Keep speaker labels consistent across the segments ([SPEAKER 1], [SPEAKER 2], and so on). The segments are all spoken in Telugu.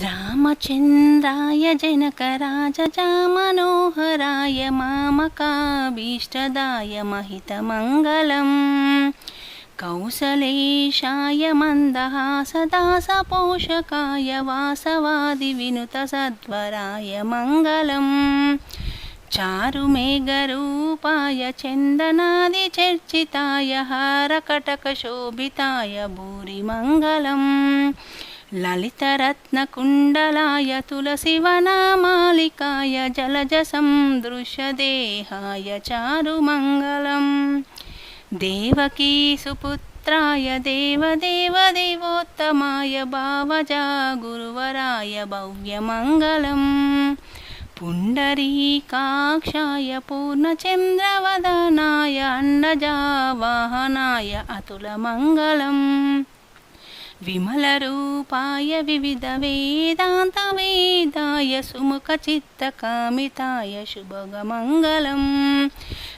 [SPEAKER 1] रामचन्द्राय जनकराजजामनोहराय मामकाभीष्टदाय महितमङ्गलम् कौसलेशाय मन्दहासदासपोषकाय वासवादिविनुतसद्वराय मङ्गलम् चारुमेघरूपाय चन्दनादिचर्चिताय हारकटकशोभिताय भूरिमङ्गलम् ललितरत्नकुण्डलाय तुलसीवनामालिकाय जलजसन्दृशदेहाय चारुमङ्गलम् देवकीसुपुत्राय देवदेवदेवोत्तमाय भावजा गुरुवराय भव्यमङ्गलम् पुण्डरीकाक्षाय पूर्णचन्द्रवदनाय अण्डजावाहनाय अतुलमङ्गलम् విమలరూపాయ వివిధ వేదాంత వేదాయ సుముఖ చిత్త కామితాయ శుభగమంగళం.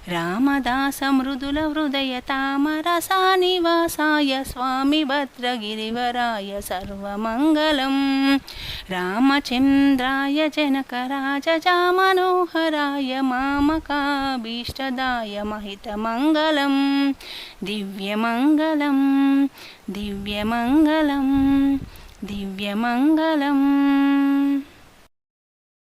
[SPEAKER 1] రామదాస మృదుల హృదయ తామరసానివాసాయ స్వామి భద్రగిరివరాయ సర్వమంగళం. రామచంద్రాయ జనకరాజజామనోహరాయ మామకాభీష్టదాయ మహితమంగళం దివ్యమంగళం దివ్యమంగళం దివ్యమంగళం.